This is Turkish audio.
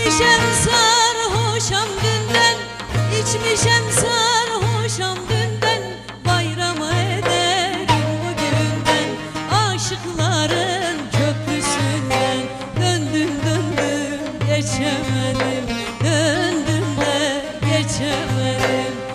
İçmişem sarhoşam dünden İçmişem sarhoşam dünden Bayrama ederim bugünden Aşıkların köprüsünden. Döndüm döndüm geçemedim Döndüm de geçemedim.